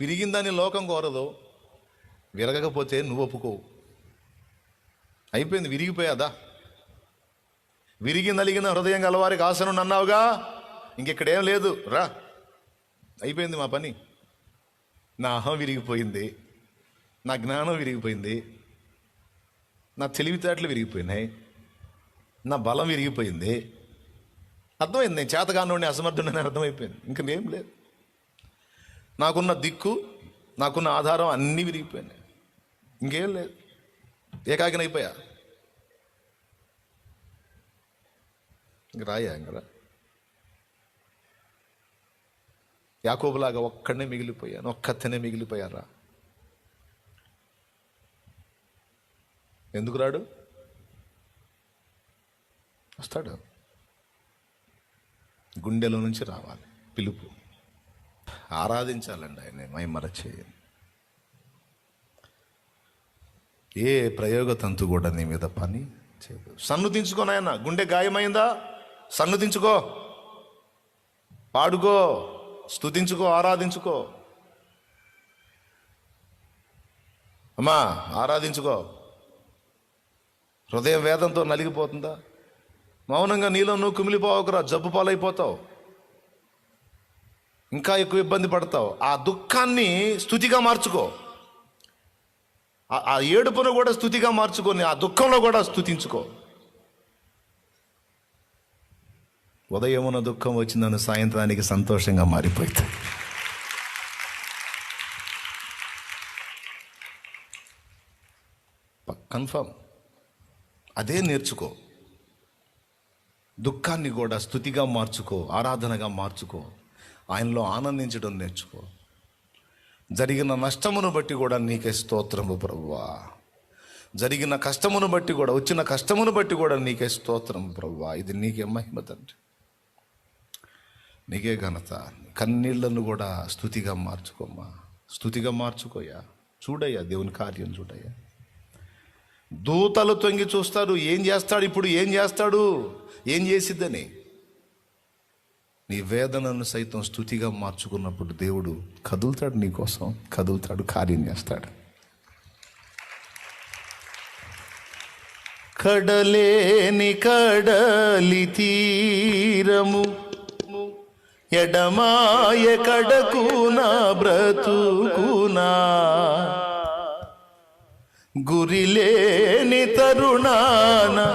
విరిగిందని లోకం కోరదు. విరగకపోతే నువ్వు ఒప్పుకోవు. అయిపోయింది విరిగిపోయాదా? విరిగి నలిగిన హృదయం గలవారికి ఆసనం అన్నావుగా ఇంకెక్కడేం లేదు. రా. అయిపోయింది మా పని. నా అహం విరిగిపోయింది. నా జ్ఞానం విరిగిపోయింది. నా తెలివితేటలు విరిగిపోయినాయి. నా బలం విరిగిపోయింది. అర్థమైంది నేను చేతగానుండి అసమర్థుడని అర్థమైపోయింది. ఇంక ఏం లేదు. నాకున్న దిక్కు నాకున్న ఆధారం అన్నీ విరిగిపోయినాయి. ఇంకేం లేదు. ఏకాకినైపోయా ఇంక రాయా ఇంకరా యాకోబులాగా ఒక్కడనే మిగిలిపోయాను ఒక్కతనే మిగిలిపోయారా ఎందుకు రాడు? వస్తాడు. గుండెల నుంచి రావాలి. పిలుపు. ఆరాధించాలండి ఆయన మైమర చేయండి ఏ ప్రయోగ తంతు కూడా నీ మీద పని చేయదు. సన్నుతించుకో నాయన గుండె గాయమైందా? సన్నుతించుకో పాడుకో స్తుతించుకో ఆరాధించుకో. అమ్మా ఆరాధించుకో. హృదయం వేదంతో నలిగిపోతుందా? మౌనంగా నీలో నువ్వు కుమిలిపోవకురా జబ్బు పాలైపోతావు. ఇంకా ఎక్కువ ఇబ్బంది పడతావు. ఆ దుఃఖాన్ని స్థుతిగా మార్చుకో. ఆ- ఏడుపును కూడా స్థుతిగా మార్చుకొని ఆ దుఃఖంలో కూడా స్థుతించుకో. ఉదయమున దుఃఖం వచ్చిందని సాయంత్రానికి సంతోషంగా మారిపోతుంది. కన్ఫర్మ్. అదే నేర్చుకో. దుఃఖాన్ని కూడా స్థుతిగా మార్చుకో ఆరాధనగా మార్చుకో. ఆయనలో ఆనందించడం నేర్చుకో. జరిగిన నష్టమును బట్టి కూడా నీకే స్తోత్రము ప్రభువా. జరిగిన కష్టమును బట్టి కూడా వచ్చిన కష్టమును బట్టి కూడా నీకే స్తోత్రం ప్రభువా. ఇది నీకే మహిమ తండ్రి. నీకే ఘనత. కన్నీళ్ళను కూడా స్థుతిగా మార్చుకోమ్మా. స్థుతిగా మార్చుకోయా. చూడయ్యా దేవుని కార్యం చూడయ్యా. దూతలు తొంగి చూస్తారు ఏం చేస్తాడు ఇప్పుడు ఏం చేస్తాడు? ఏం చేసిద్దని? నీ వేదనను సైతం స్థుతిగా మార్చుకున్నప్పుడు దేవుడు కదులుతాడు నీ కోసం కదులుతాడు కార్యం చేస్తాడు. కడలేని కడలి తీరము ఎడమాయ కడకునా బ్రతుకునా గురిలేని తరుణానా